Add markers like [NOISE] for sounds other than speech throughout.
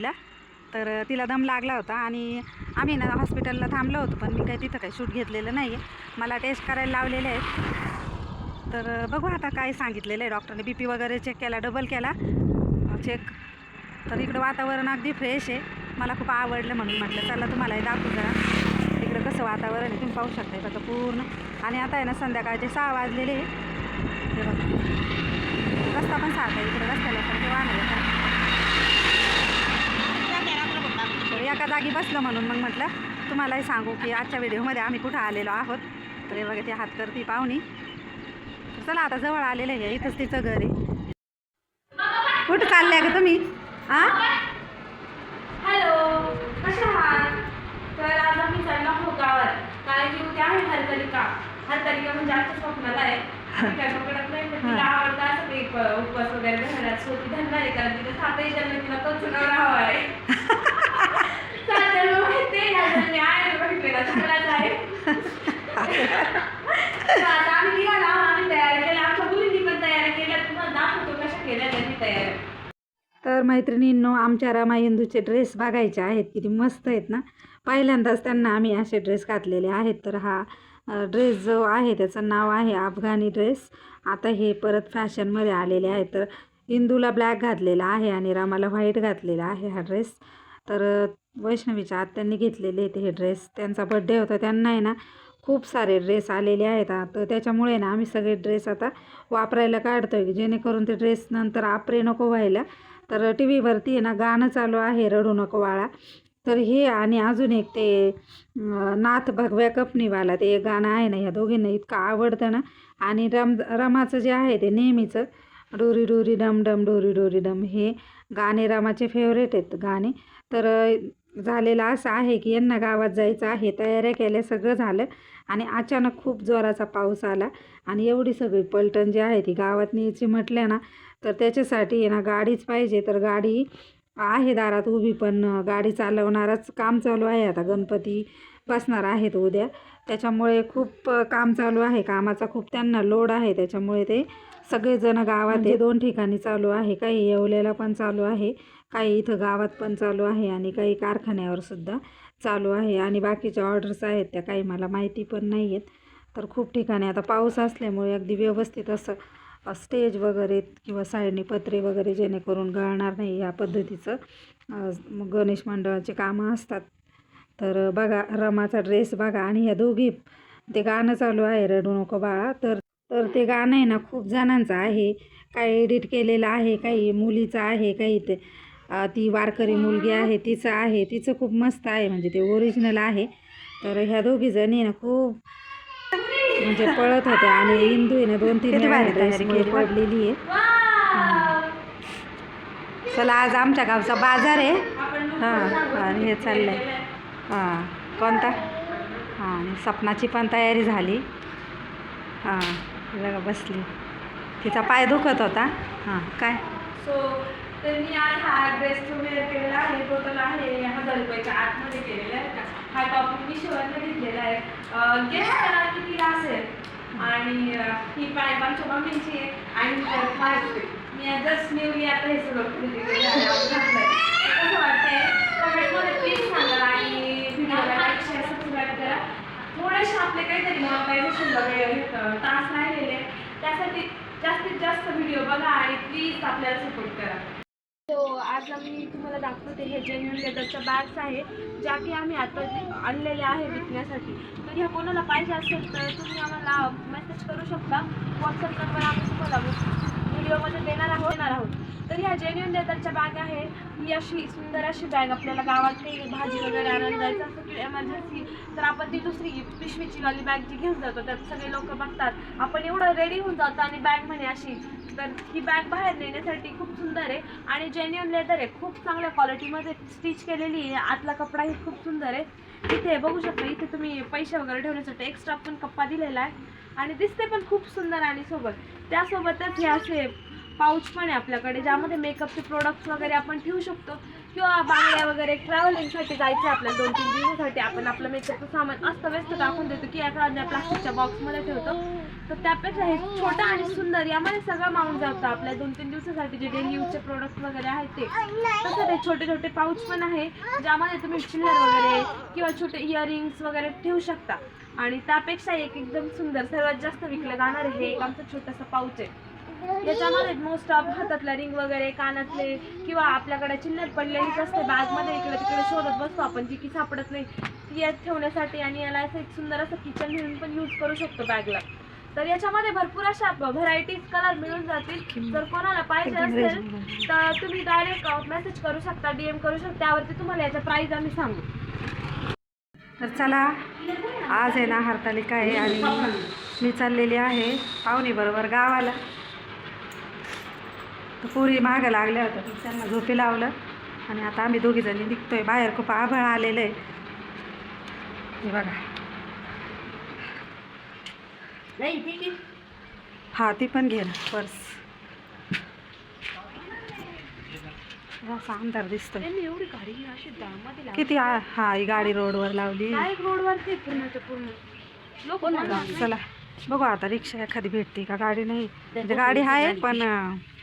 तिला तर तिला दम लागला होता आणि आम्ही ना हॉस्पिटलला थांबलो होतो पण मी काही तिथं काही शूट घेतलेलं नाही आहे मला टेस्ट करायला लावलेले आहेत. तर बघू आता काय सांगितलेलं आहे डॉक्टरने. बी पी वगैरे चेक केला डबल केला. चेक तर इकडं वातावरण अगदी फ्रेश आहे. मला खूप आवडलं म्हणून म्हटलं चला तुम्हालाही दाखवू जरा. इकडं कसं वातावरण आहे तुम्ही पाहू शकता बघा पूर्ण. आणि आता आहे ना संध्याकाळचे सहा वाजलेले आहे. हे बघा. रस्ता पण सारखा आहे रस्त्याला पण ते वाहन येतात तर एका जागी बसलं म्हणून मग म्हटलं तुम्हालाही सांगू की आजच्या व्हिडिओमध्ये आम्ही कुठं आलेलो आहोत. तर हे बघा ती हात करती पाहुणी. चला आता जवळ आलेलं आहे इथंच तिचं घर आहे. कुठं चालले का तुम्ही? हां हॅलो कशा आहात? तर आज आम्ही चाललो आहोत गावात. कारण की उद्या आहे हरतालिका. हरतालिका म्हणजे आमच्या स्वप्नाला आहे. आम्ही काय पकडत नाही पण तिला आवडतं असं ते उपवास वगैरे धरण्यात सो ती धरणार आहे कारण तिला सातही जन्म तिला तोच नवरा हवा आहे. [LAUGHS] माहिती आहे चांगलाच आहे तर आता आम्ही आम्ही आमच्या मुलींनी पण केल्या तुम्हाला दाखवतो कशा केल्या त्यांनी तर मैत्रिणींनो आमच्या रामा इंदूचे ड्रेस बघायचे आहेत. किती मस्त आहेत ना? पहिल्यांदाच त्यांना आम्ही असे ड्रेस घातलेले आहेत. तर हा ड्रेस जो आहे त्याचं नाव आहे अफगाणी ड्रेस आता हे परत फॅशनमध्ये आलेले आहेत. तर इंदूला ब्लॅक घातलेला आहे आणि रामाला व्हाईट घातलेला आहे हा ड्रेस तर वैष्णवीच्या आत्यांनी घेतलेले आहेत हे ड्रेस त्यांचा बड्डे होता. त्यांना आहे ना खूप सारे ड्रेस आलेले आहेत. तर त्याच्यामुळे ना आम्ही सगळे ड्रेस आता वापरायला काढतो आहे जेणेकरून ते ड्रेस नंतर आपरे नको व्हायला. तर टी व्हीवरती आहे ना गाणं चालू आहे रडू नको वाळा तर हे आणि अजून एक ते नाथ भगव्या कपनीवाला ते गाणं आहे ना ह्या दोघींना इतकं आवडतं ना. आणि रम रमाचं जे आहे ते नेहमीचं डोरी डोरी डम डम डोरी डोरी डम हे गाणे रमाचे फेवरेट आहेत गाणे. तर झालेलं असं आहे की यांना गावात जायचं आहे तयाऱ्या केल्या सगळं झालं आणि अचानक खूप जोराचा पाऊस आला आणि एवढी सगळी पलटण जी आहे ती गावात न्यायची म्हटलं ना तर त्याच्यासाठी ना गाडीच पाहिजे. तर गाडी आहे दारात उभी पण गाडी चालवणारच काम चालू आहे. आता गणपती बसणार आहेत उद्या. त्याच्यामुळे खूप काम चालू आहे. कामाचा खूप त्यांना लोड आहे. त्याच्यामुळे ते सगळेजण गावात आहे दोन ठिकाणी चालू आहे. काही येवल्याला पण चालू आहे. काही इथं गावात पण चालू आहे आणि काही कारखान्यावर सुद्धा चालू आहे आणि बाकीच्या ऑर्डर्स आहेत त्या काही मला माहिती पण नाही आहेत तर खूप ठिकाणी आता पाऊस असल्यामुळे अगदी व्यवस्थित असं स्टेज वगैरे किंवा साईडने पत्रे वगैरे जेणेकरून गळणार नाही या पद्धतीचं गणेश मंडळाचे कामं असतात. तर बघा रमाचा ड्रेस बघा आणि ह्या दोघी ते गाणं चालू आहे रडू नको बाळा. तर तर ते गाणं आहे ना खूप जणांचं आहे. काही एडिट केलेलं आहे काही मुलीचं आहे काही ते ती वारकरी मुलगी आहे तिचं आहे तिचं खूप मस्त आहे म्हणजे ते ओरिजिनल आहे. तर ह्या दोघी जणी ना खूप म्हणजे पळत होत्या आणि इंदू आहे ना दोन तीन पडलेली आहे. चला आज आमच्या गावचा बाजार आहे. हां आणि हे चाललंय. हां कोणता? हां आणि सपनाची पण तयारी झाली. हां बसली. तिचा पाय दुखत होता. हां काय? सो तर मी आज हा ड्रेस जो वेअर केलेला आहे टोटल आहे हजार रुपयाच्या आतमध्ये केलेला आहे का हा टॉप मी शिवरला घेतलेला आहे. गेस करा कितीला असेल? आणि अं, ही पॅन्ट आमच्या मम्मीची आहे आणि shirt माझी मी जस्ट न्यूली आता हे सगळं खरेदी केलं आहे. कसं वाटतंय? कमेंटमध्ये प्लीज सांगा आणि व्हिडिओला लाईक शेअर सबस्क्राईब करा. थोडेसे आपले काहीतरी मोबाईलेशन वगैरे तास राहिलेले आहेत. त्यासाठी जास्तीत जास्त व्हिडिओ बघा आणि प्लीज आपल्याला सपोर्ट करा. तो आज आम्ही तुम्हाला दाखवते हे जेन्युन लेदरच्या बॅग्स आहे ज्या की आम्ही आता आणलेल्या आहे विकण्यासाठी. तर ह्या कोणाला पाहिजे असेल तर तुम्ही आम्हाला मेसेज करू शकता. व्हॉट्सअप नंबर आम्ही तुम्हाला व्हिडिओमध्ये देणार आहोत. देणार आहोत. तर ह्या जेन्युन लेदरच्या बॅग आहे. ही अशी सुंदर अशी बॅग आपल्याला गावात काही भाजी वगैरे आणायला जायचं असं की एमर्जन्सी तर आपण ती दुसरी पिशवीची वाली बॅग जी घेऊन जातो त्यात सगळे लोक बघतात. आपण एवढं रेडी होऊन जातो आणि बॅग म्हणे अशी. तर ही बॅग बाहेर नेण्यासाठी खूप सुंदर आहे आणि जेन्युअन लेदर आहे. खूप चांगल्या क्वालिटीमध्ये स्टिच केलेली आहे. आतला कपडाही खूप सुंदर आहे. इथे बघू शकता इथे तुम्ही पैसे वगैरे ठेवण्यासाठी एक्स्ट्रा पण कप्पा दिलेला आहे. आणि दिसते पण खूप सुंदर आणि सोबत. त्यासोबतच हे असे पाऊच पण आहे आपल्याकडे ज्यामध्ये मेकअपचे प्रोडक्ट्स वगैरे आपण ठेवू शकतो. किंवा बांगड्या वगैरे ट्रॅव्हलिंगसाठी जायचं आपल्याला दोन तीन दिवसासाठी आपण आपलं मेकअपचं सामान अस्तव्यस्त टाकून देतो की एखाद्या प्लास्टिकच्या बॉक्समध्ये ठेवतो. तर त्यापेक्षा हे छोटं आणि सुंदर यामध्ये सगळं माऊंट जातं आपल्या दोन तीन दिवसासाठी. जे डेली यूजचे प्रोडक्ट वगैरे आहेत ते. तसं ते छोटे छोटे पाऊच पण आहे ज्यामध्ये तुम्ही चिल्लर वगैरे किंवा छोटे इयरिंग्स वगैरे ठेवू शकता. आणि त्यापेक्षा एक एकदम सुंदर सर्वात जास्त विकलं जाणार हे एक आमचं छोटंसं पाऊच आहे. याच्यामध्ये मोस्ट ऑफ हातातल्या रिंग वगैरे कानातले किंवा आपल्याकडे चिल्लर पडलेलीच असते बॅगमध्ये इकडे तिकडे शोधत बसतो आपण जी की सापडत नाही. ती यात ठेवण्यासाठी आणि याला असं एक सुंदर असं किचन म्हणून पण यूज करू शकतो बॅगला तर याच्यामध्ये भरपूर अशा व्हरायटीज कलर मिळून जातील. जर कोणाला पाहिजे असेल तर तुम्ही डायरेक्ट मेसेज करू शकता डीएम करू शकता. त्यावरती तुम्हाला याचा प्राइस आम्ही सांगू. तर चला आज आहे ना हरतालिका आहे आणि मी चाललेली आहे पाहुणे बरोबर गावाला. तर पुरी मागं लागल्या होत्या. त्यांना झोपी लावलं आणि आता आम्ही दोघीजणी निघतोय. बाहेर खूप आभाळ आलेलं आहे. हे बघा. हा ती पण घे ना पर्स एवढी गाडी अशी. किती हा ही गाडी रोडवर लावली. रोडवरती पूर्ण. चला बघू आता रिक्षा एखादी भेटते का? गाडी नाही. म्हणजे गाडी आहे पण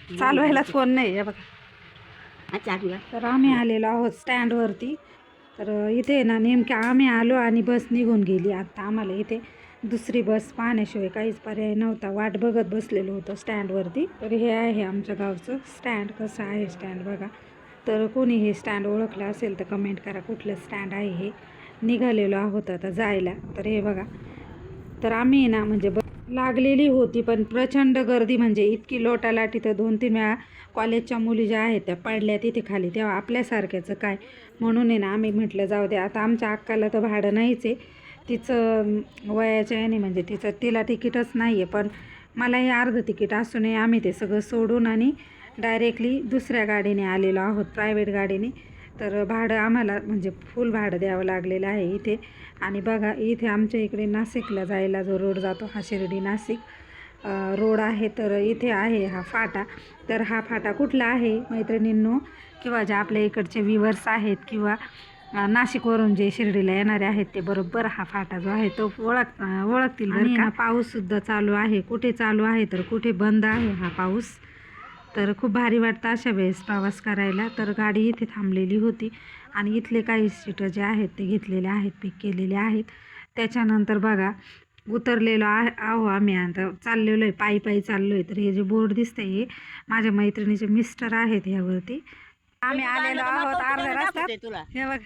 चालवायलाच कोण नाही हे बघा. तर आम्ही आलेलो आहोत स्टँडवरती. तर इथे ना नेमक्या आम्ही आलो आणि बस निघून गेली. आता आम्हाला इथे दुसरी बस पाहण्याशिवाय काहीच पर्याय नव्हता. वाट बघत बसलेलो होतो स्टँडवरती. तर हे आहे आमच्या गावचं स्टँड. कसं आहे स्टँड बघा. तर कोणी हे स्टँड ओळखलं असेल तर कमेंट करा कुठलं स्टँड आहे हे. निघालेलो आहोत आता जायला. तर हे बघा. तर आम्ही ना म्हणजे ब लागलेली होती पण प्रचंड गर्दी म्हणजे इतकी लोटालाटी तर दोन तीन वेळा कॉलेजच्या मुली ज्या आहेत त्या पडल्या तिथे खाली. तेव्हा आपल्यासारख्याचं काय? म्हणून आहे ना आम्ही म्हटलं जाऊ दे आता आमच्या अक्काला तर भाडं नाहीच आहे. तिचं वयाच्या याने म्हणजे तिचं तिला तिकीटच नाही आहे पण मला हे अर्धं तिकीट असूनही आम्ही ते सगळं सोडून आणि डायरेक्टली दुसऱ्या गाडीने आलेलो आहोत प्रायव्हेट गाडीने. तर भाडं आम्हाला म्हणजे फुल भाडं द्यावं लागलेलं आहे इथे. आणि बघा इथे आमच्या इकडे नाशिकला जायला जो रोड जातो हा शिर्डी नाशिक रोड आहे. तर इथे आहे हा फाटा. तर हा फाटा कुठला आहे मैत्रिणींनो? किंवा जे आपल्या इकडचे विवर्स आहेत किंवा नाशिकवरून जे शिर्डीला येणारे आहेत ते बरोबर हा फाटा जो आहे तो ओळख ओळखतील बरं का. पाऊससुद्धा चालू आहे. कुठे चालू आहे तर कुठे बंद आहे हा पाऊस? तर खूप भारी वाटतं अशा वेळेस प्रवास करायला. तर गाडी इथे थांबलेली होती आणि इथले काही सीटं जे आहेत ते घेतलेले आहेत पिक केलेले आहेत. त्याच्यानंतर बघा उतरलेलो आहे आहो आम्ही आता चाललेलो आहे पायी पायी चाललो आहे तर हे जे बोर्ड दिसतंय हे माझ्या मैत्रिणीचे मिस्टर आहेत ह्यावरती. आम्ही आलेलो आहोत अर्ध्या रस्त्यात. हे बघ.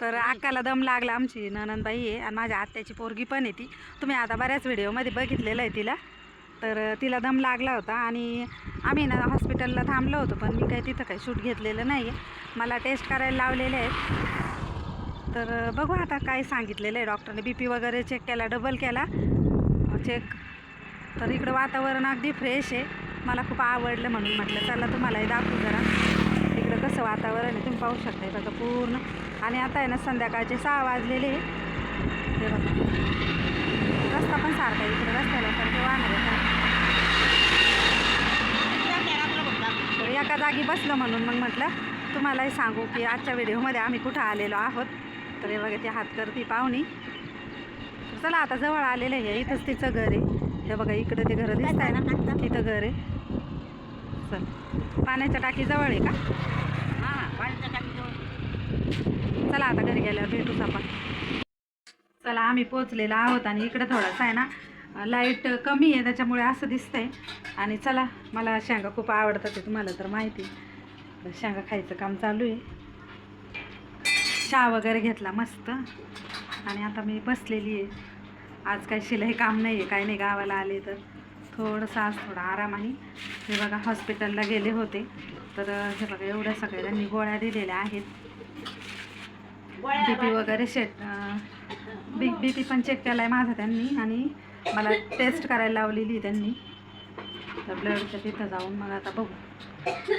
तर अक्काला दम लागला आमची ननंदबाई आहे आणि माझ्या आत्याची पोरगी पण आहे ती. तुम्ही आता बऱ्याच व्हिडिओमध्ये बघितलेलं आहे तिला. तर तिला दम लागला होता आणि आम्ही ना हॉस्पिटलला थांबलो होतो पण मी काही तिथं काही शूट घेतलेलं नाही आहे मला टेस्ट करायला लावलेले आहेत. तर बघू आता काय सांगितलेलं आहे. डॉक्टरने बी पी वगैरे चेक केला डबल केला. चेक तर इकडं वातावरण अगदी फ्रेश आहे. मला खूप आवडलं म्हणून म्हटलं चला तुम्हालाही दाखवू जरा. इकडं कसं वातावरण आहे तुम्ही पाहू शकता बघा पूर्ण. आणि आता आहे ना संध्याकाळचे सहा वाजलेले हे बघा. रस्ता पण सारखा इकडे रस्त्याला सारखे वाहणार आहे. तर एका जागी बसलं म्हणून मग म्हटलं तुम्हालाही सांगू की आजच्या व्हिडिओमध्ये आम्ही कुठं आलेलो आहोत. तर हे बघा ती हात करते पाहुणी. तर चला आता जवळ आलेलं आहे. इथंच तिचं घर आहे. हे बघा इकडे ते घर दिसत आहे ना? तिथं घर आहे. चल. पाण्याच्या टाकी जवळ आहे का? चला आता घरी गेल्यावर भेटूच आपण. चला आम्ही पोचलेलो आहोत आणि इकडे थोडासा आहे ना लाइट कमी आहे त्याच्यामुळे असं दिसतंय. आणि चला मला शेंगा खूप आवडतात ते तुम्हाला तर माहिती शेंगा खायचं काम चालू आहे. चहा वगैरे घेतला मस्त. आणि आता मी बसलेली आहे. आज काही शिलाई काम नाही आहे काही नाही गावाला आले तर. थोडंसं आज थोडा आराम आहे. हे बघा हॉस्पिटलला गेले होते. तर हे बघा एवढ्या सगळ्या त्यांनी गोळ्या दिलेल्या आहेत. बी पी वगैरे शेट बी बी पी पण चेक केला आहे माझा त्यांनी आणि मला टेस्ट करायला लावलेली आहे त्यांनी. तर ब्लडच्या तिथं जाऊन मग आता बघू.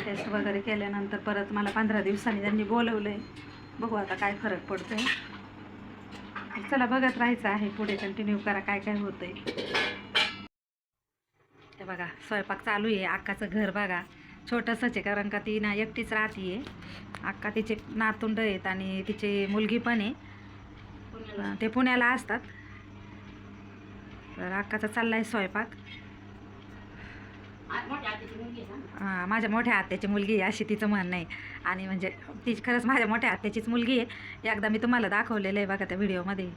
टेस्ट वगैरे केल्यानंतर परत मला पंधरा दिवसांनी त्यांनी बोलवलं आहे बघू आता काय फरक पडतो आहे चला बघत राहायचं आहे. पुढे कंटिन्यू करा काय काय होतंय. ते बघा स्वयंपाक चालू आहे. अक्काचं घर बघा. छोटंसंच आहे कारण का ती ना एकटीच राहते अक्का तिचे नातुंड आहेत आणि तिची मुलगी पण आहे. ते पुण्याला असतात. तर अक्काचा चालला आहे स्वयंपाक हां माझ्या मोठ्या आत्याची मुलगी आहे अशी तिचं म्हणणं आहे. आणि म्हणजे ती खरंच माझ्या मोठ्या आत्याचीच मुलगी आहे. एकदा मी तुम्हाला दाखवलेलं आहे बघा त्या व्हिडिओमध्ये.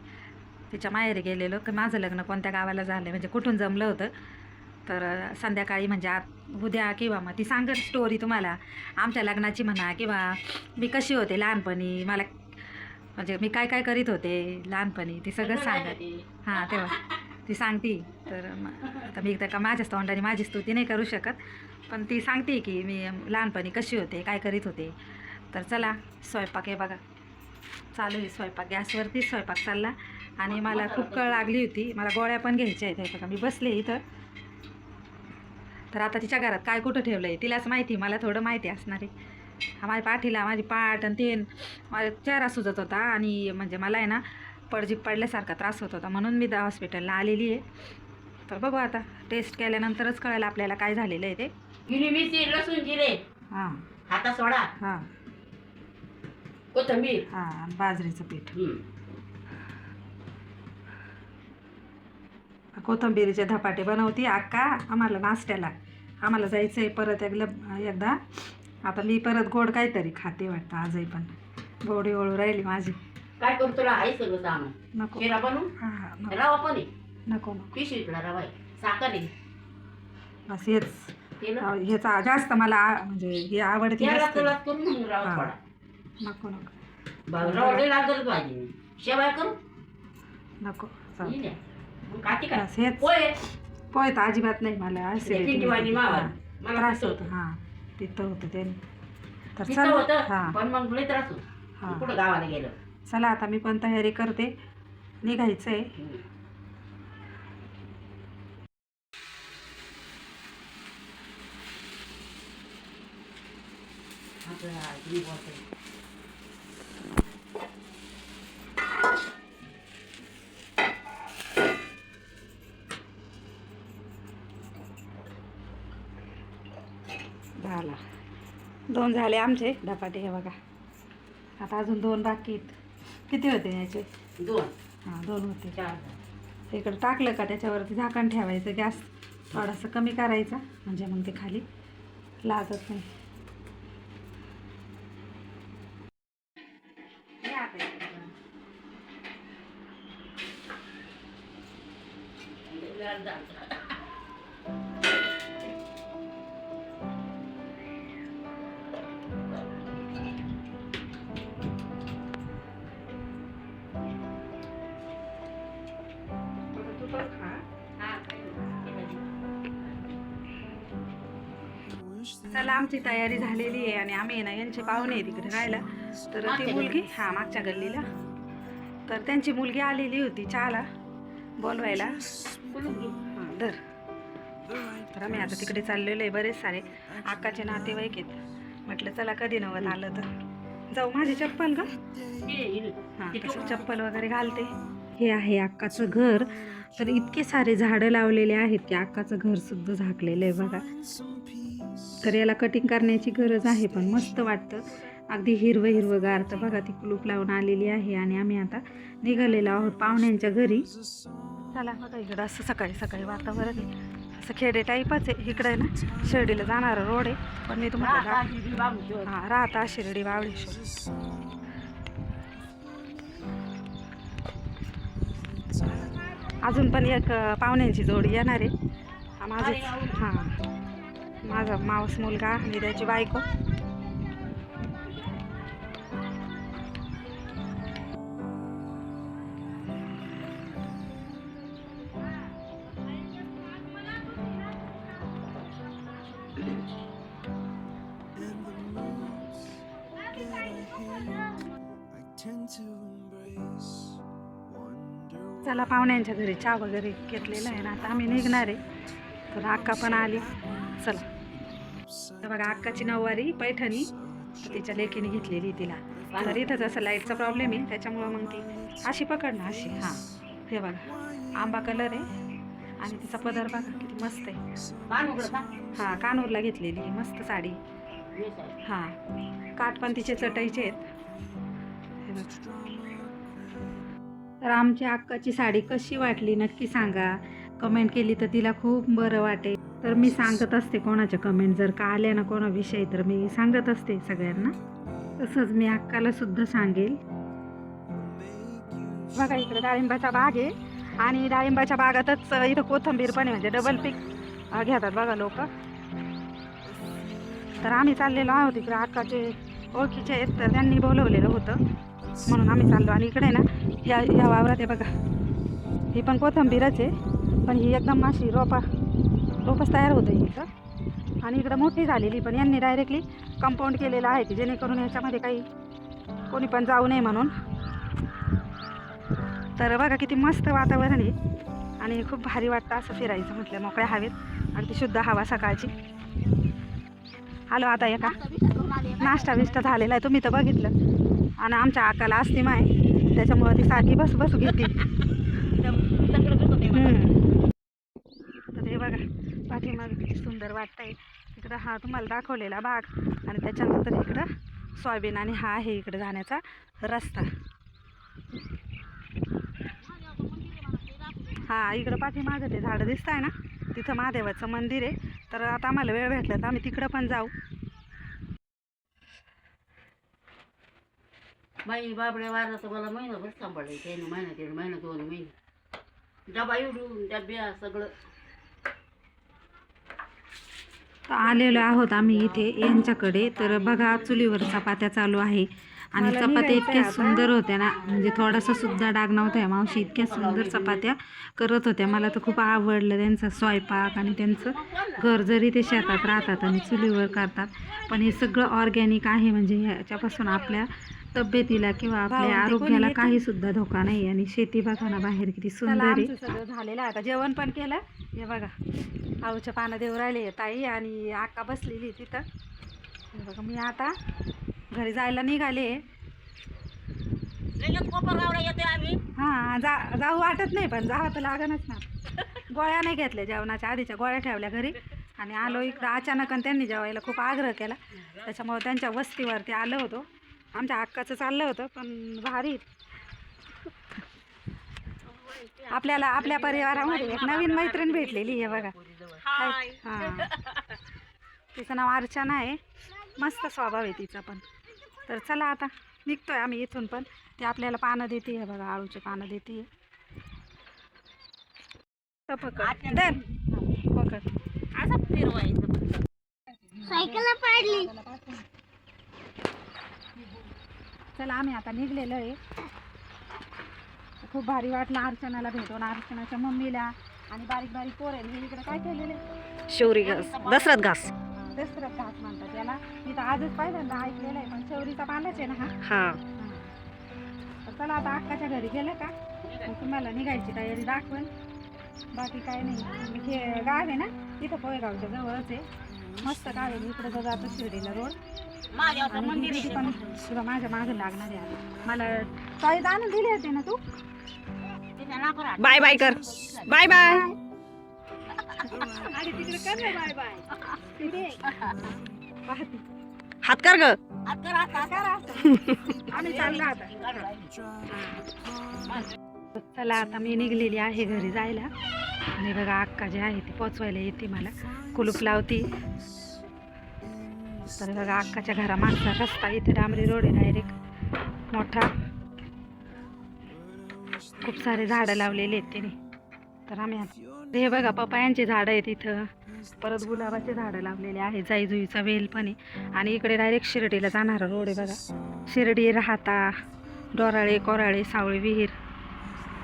तिच्या माहेरी गेलेलो की माझं लग्न कोणत्या गावाला झालं म्हणजे कुठून जमलं होतं. तर संध्याकाळी म्हणजे आत उद्या किंवा मग ती सांगत स्टोरी तुम्हाला. आमच्या लग्नाची म्हणा किंवा मी कशी होते लहानपणी मला म्हणजे मी काय काय करीत होते लहानपणी ती सगळं सांगत. हां तेव्हा. ती सांगती तर आता मी एकदा का माझ्याच तोंडाने माझी स्तुती नाही करू शकत पण ती सांगते की मी लहानपणी कशी होते काय करीत होते. तर चला स्वयंपाक आहे बघा. चालू आहे स्वयंपाक गॅसवरतीच स्वयंपाक चालला. आणि मला खूप कळ लागली होती. मला गोळ्या पण घ्यायच्या आहेत हे बघा. मी बसले इथं. तर आता तिच्या घरात काय कुठं ठेवलं आहे तिलाच माहिती मला थोडं माहिती असणार आहे. हा माझ्या पाठीला माझी पाठ आणि ते माझा चेहरा सुजत होता आणि म्हणजे मला आहे ना पडजीप पडल्यासारखा त्रास होत होता म्हणून मी दा हॉस्पिटलला आलेली आहे. तर बघू आता टेस्ट केल्यानंतरच कळेल आपल्याला काय झालेलं आहे ते. हिरवी मिरची लसूण जिरे हां. हाता सोडा. हां. कोथंबीर. हां आणि बाजरीचं पीठ. कोथिंबिरीचे धपाटे बनवती अक्का आम्हाला नाश्त्याला. आम्हाला जायचं आहे परत एकदा एकदा आता मी परत गोड काहीतरी खाते वाटतं आजही पण. गोडी ओळू राहिली माझी. काय करू तुला आहे सगळं सामान नको. शिरा हां हां नको. रवा पण आहे. नको नको. पिशवीतला रवा आहे. साखर आहे. बस हेच. तेल ह्याचा जास्त मला आ- म्हणजे हे आवडते जास्त. तुला करून मग रवा हा. थोडा. नको नको. बरं, रवा लई लागत भाजी. शेवाय करू? नको. मग काय बस हेच. पोहे? पोय तर अजिबात नाही मला वाणी होती. मावा. मला त्रास पित्त होतो हां. पित्त होतं त्याने तर पित्त चल. होतं हां. पण मग लई त्रास होतो. हां. कुठं गावाला गेलं? चला आता मी पण तयारी करते. निघायचं आहे हम्म. आपलं बॉटल. झाला दोन झाले आमचे. धपाटे हे बघा. आता अजून दोन बाकी किती होते याचे? दोन. हां दोन होते. चार. इकडं टाकलं का? त्याच्यावरती झाकण ठेवायचं गॅस. थोडासा कमी करायचा. म्हणजे मग ते खाली लागत नाही. आमची तयारी झालेली आहे आणि आम्ही ना यांचे पाहुणे आहे तिकडे राहायला. तर ती मुलगी हा मागच्या गल्लीला. तर त्यांची मुलगी आलेली होती चहाला बोलवायला. हां धर. तर आम्ही आता तिकडे चाललेलो आहे बरेच सारे. अक्काचे नातेवाईक आहेत. म्हटलं चला कधी नवत आलं तर. जाऊ माझी चप्पल का हां तसं चप्पल वगैरे घालते. हे आहे अक्काचं घर. तर इतके सारे झाडं लावलेले आहेत की अक्काचं घर सुद्धा झाकलेलं आहे बघा. तर याला कटिंग करण्याची गरज आहे पण मस्त वाटतं. अगदी हिरवं हिरवंगार तर बघा ती कुलूप लावून आलेली आहे आणि आम्ही आता निघालेलो आहोत पाहुण्यांच्या घरी. चला बघा इकडं असं सकाळी सकाळी वातावरण आहे. असं खेडे टाईपच आहे. इकडं ना शिर्डीला जाणारा रोड आहे. पण मी तुम्हाला हां राहता शिर्डी बावळेश्वर अजून पण एक पाहुण्यांची जोडी येणार आहे. हा माझं हां. माझा मावस मुलगा आणि त्याची बायको. चला पाहुण्यांच्या घरी चहा वगैरे घेतलेला आहे ना आता आम्ही निघणार आहे. तर अक्का पण आली. चला. बघा अक्काची नऊवारी पैठणी. तिच्या लेकीने घेतलेली तिला. तर इथंच असं लाईटचा प्रॉब्लेम आहे. त्याच्यामुळं मग ती अशी पकड ना अशी. हां. हे बघा. आंबा कलर आहे. आणि तिचा पदर बघा किती मस्त आहे. हां कानूरला घेतलेली मस्त साडी. हां. काठ पण तिचे चटाईचे आहेत. तर आमची अक्काची साडी कशी वाटली नक्की सांगा. कमेंट केली तर तिला खूप बरं वाटेल. तर मी सांगत असते कोणाच्या कमेंट जर का आल्या ना कोणाविषयी तर मी सांगत असते सगळ्यांना. तसंच मी अक्काला सुद्धा सांगेल. बघा इकडे डाळिंबाचा बाग आहे. आणि डाळिंबाच्या बागातच इथं कोथंबीर पण आहे म्हणजे डबल पीक घेतात बघा लोक. तर आम्ही चाललेलो आहोत इकडे अक्काचे ओळखीचे आहेत तर त्यांनी बोलवलेलं होतं. म्हणून आम्ही चाललो. आणि इकडे ना या या वावरात आहे बघा. ही पण कोथंबीरच आहे पण ही एकदम अशी रोपा रोपच तयार होतं इथं. आणि इकडं मोठी झालेली पण यांनी डायरेक्टली कंपाऊंड केलेलं आहे की जेणेकरून याच्यामध्ये काही कोणी पण जाऊ नये म्हणून. तर बघा किती मस्त वातावरण आहे. आणि खूप भारी वाटतं असं फिरायचं म्हटलं मोकळ्या हवेत. अगदी शुद्ध हवा सकाळची. आलो आता एका. नाश्ता बिष्टा झालेला आहे. तुम्ही तर बघितलं. आणि आमच्या आकाला असते माय त्याच्यामुळं ती सारखी बस बसू घेते [LAUGHS] सगळं करत होते मला. हम्म. तर हे बघा पाठीमागे किती सुंदर वाटतंय. इकडं हा तुम्हाला दाखवलेला बाग आणि त्याच्यानंतर इकडं सोयाबीन आणि हा आहे इकडं जाण्याचा रस्ता. हा इकडं पाठीमागं ते झाडं दिसत आहे ना? तिथं महादेवाचं मंदिर आहे. तर आता आम्हाला वेळ भेटला तर आम्ही तिकडं पण जाऊ. बाई बाबड्या वारला तर मला महिनाभर सांभाळले त्याने महिना दीड महिना दोन महिने. डबा उडून डब्या सगळं. आलेलो आहोत आम्ही इथे यांच्याकडे. तर बघा चुलीवर चपात्या चालू आहे. आणि चपात्या इतक्या. सुंदर होत्या ना. म्हणजे थोडासा सुद्धा डाग नव्हता मावशी. इतक्या सुंदर चपात्या करत होत्या. मला तर खूप आवडलं त्यांचा स्वयंपाक आणि त्यांचं घर जरी ते शेतात राहतात आणि चुलीवर करतात पण हे सगळं ऑर्गॅनिक आहे. म्हणजे ह्याच्यापासून आपल्या तब्येतीला किंवा आपल्या आरोग्याला? काही सुद्धा धोका नाही आणि शेती बघा ना बाहेर किती सुंदर आहे. सगळं झालेलं आहे. आता जेवण पण केलं. हे बघा आळूच्या पानं देऊ राहिले ताई आणि आका बसलेली तिथं. हे बघा मी आता घरी जायला निघाले. हां जा जाऊ वाटत नाही पण जावं तर लागणच ना. गोळ्या नाही घेतल्या जेवणाच्या आधीच्या गोळ्या ठेवल्या घरी. आणि आलो इकडं अचानक आणि त्यांनी जेवायला खूप आग्रह केला. त्याच्यामुळे त्यांच्या वस्तीवरती आलो होतो. आमच्या हक्काचं चाललं होतं पण भारी. आपल्याला आपल्या परिवारामध्ये एक नवीन मैत्रीण भेटलेली आहे बघा. हां. तिचं नाव अर्चना आहे. मस्त स्वभाव आहे तिचा पण. तर चला आता निघतोय आम्ही इथून पण. ती आपल्याला पानं देते आहे बघा आळूची पानं देते तर पकड. धर. पकड. असं फिरवायचं. सायकल पाडली. चला आम्ही आता निघलेलो आहे. खूप भारी वाटलं अर्चनाला भेटून अर्चनाच्या मम्मीला आणि बारीक बारीक पोरेल हे इकडे काय केलेलं आहे? शिवरी घास दसरथ घास. दसरथ घास म्हणतात याला. मी तर आजच पहिल्यांदा ऐकलेलं आहे पण चवरीचा पानच आहे ना हा. तर चला आता अक्काच्या घरी गेलं का? तुम्हाला निघायची तयारी दाखवेल बाकी काय नाही. हे गाव आहे ना तिथं पोहेगावच्या जवळच आहे. मस्त गाव आहे इकडं जातो शिर्डीला रोड. आणि मंदिर पण माझ्या मागं लागणार आहे. आता. मला चाळीस आणून दिली होती ना तू? तिथं. बाय बाय कर. Bye bye. आणि तिकडे कर ना बाय बाय. तिथे. पाहते. हात कर ग. हात कर, हात, हात. करा असं. आम्ही चाललो आता. चला आता मी निघलेली आहे घरी जायला. आणि बघा अक्का जे आहे ती पोचवायला येते मला. कुलूप लावती. तर बघा अक्काच्या घरामागचा रस्ता इथे डांबरी रोड आहे डायरेक्ट मोठा. खूप सारे झाडं लावलेले आहेत त्याने तर आम्ही हे बघा पपायांची झाडं आहेत इथं. परत गुलाबाचे झाडं लावलेले आहे जाईजुईचा वेल पण आहे. आणि इकडे डायरेक्ट शिर्डीला जाणारा रोड आहे बघा. शिर्डी राहता डोराळे कोराळे सावळी विहीर.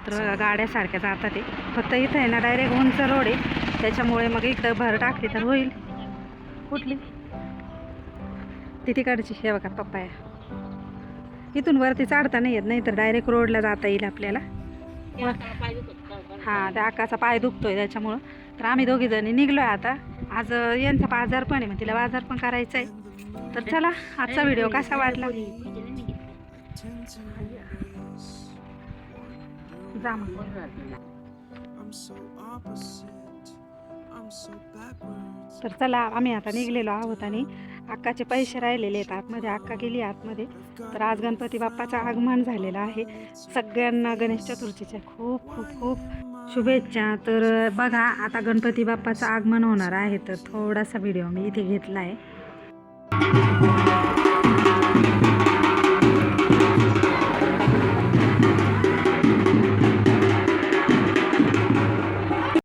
तर बघा गाड्यासारख्या जातात ते. फक्त इथं आहे ना डायरेक्ट उंच रोड आहे. त्याच्यामुळे मग इकडं भर टाकली तर होईल. कुठली? ती तिकडची हे बघा पप्पाया इथून वरती चढता नाही येत नाही तर डायरेक्ट रोडला जाता येईल आपल्याला. त्याला हां त्या आकाचा पाय दुखतोय त्याच्यामुळं. तर आम्ही दोघी जणी निघलोय आता. आज यांचा बाजार पण आहे मग तिला बाजार पण करायचा आहे तर चला आजचा व्हिडिओ कसा वाटला? जा मग. तर चला आम्ही आता निघलेलो आहोत आणि अक्काचे पैसे राहिलेले आहेत आतमध्ये. अक्का गेली आतमध्ये. तर आज गणपती बाप्पाचं आगमन झालेलं आहे. सगळ्यांना गणेश चतुर्थीच्या खूप खूप खूप शुभेच्छा. तर बघा आता गणपती बाप्पाचं आगमन होणार आहे. तर थोडासा व्हिडिओ मी इथे घेतला आहे